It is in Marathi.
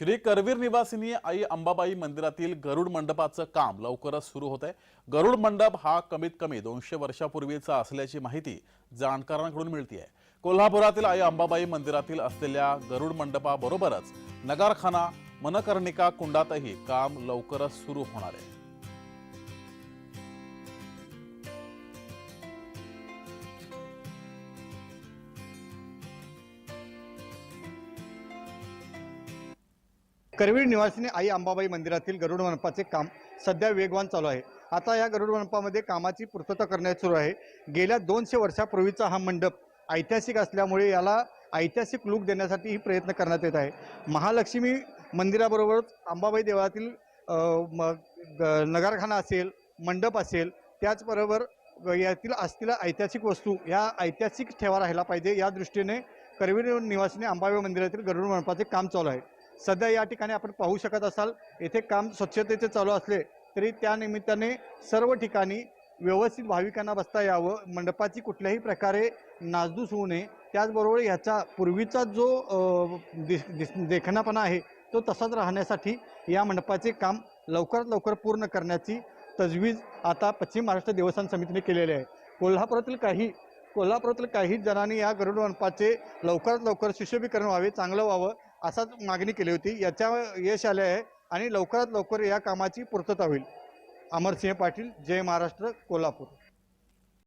श्री करवीर निवासिनी आई अंबाबाई मंदिरातील गरुड मंडपाचं काम लवकरच सुरू होत आहे. गरुड मंडप हा कमीत कमी दोनशे वर्षापूर्वीचा असल्याची माहिती जाणकारांकडून मिळते आहे. कोल्हापुरातील आई अंबाबाई मंदिरातील असलेल्या गरुड मंडपाबरोबरच नगारखाना मनकर्णिका कुंडातही काम लवकरच सुरू होणार आहे. करवीर निवासिनी आई अंबाबाई मंदिरातील गरुड मंडपाचे काम सध्या वेगवान चालू आहे. आता या गरुड मंडपामध्ये कामाची पूर्तता करण्यात सुरू आहे. गेल्या दोनशे वर्षापूर्वीचा हा मंडप ऐतिहासिक असल्यामुळे याला ऐतिहासिक लूक देण्यासाठी ही प्रयत्न करण्यात येत आहे. महालक्ष्मी मंदिराबरोबरच अंबाबाई देवळातील ग- नगारखाना असेल मंडप असेल त्याचबरोबर यातील असलेल्या ऐतिहासिक वस्तू या ऐतिहासिक ठेवा राहायला पाहिजे. या दृष्टीने करवीर निवासिनी अंबाबाई मंदिरातील गरुड मंडपाचे काम चालू आहे. सध्या या ठिकाणी आपण पाहू शकत असाल येथे काम स्वच्छतेचे चालू असले तरी त्यानिमित्ताने सर्व ठिकाणी व्यवस्थित भाविकांना बसता यावं मंडपाची कुठल्याही प्रकारे नासधूस होऊ नये. त्याचबरोबर ह्याचा पूर्वीचा जो दिस दिस देखणापणा आहे तो तसाच राहण्यासाठी या मंडपाचे काम लवकरात लवकर पूर्ण करण्याची तजवीज आता पश्चिम महाराष्ट्र देवस्थान समितीने केलेली आहे. कोल्हापुरातील काही कोल्हापुरातील काही जणांनी या गरुड मंडपाचे लवकरात लवकर सुशोभीकरण व्हावे चांगलं व्हावं असाच मागणी केली होती. याच्या यश आले आहे आणि लवकरात लवकर या कामाची पूर्तता होईल. अमरसिंह पाटील जय महाराष्ट्र कोल्हापूर.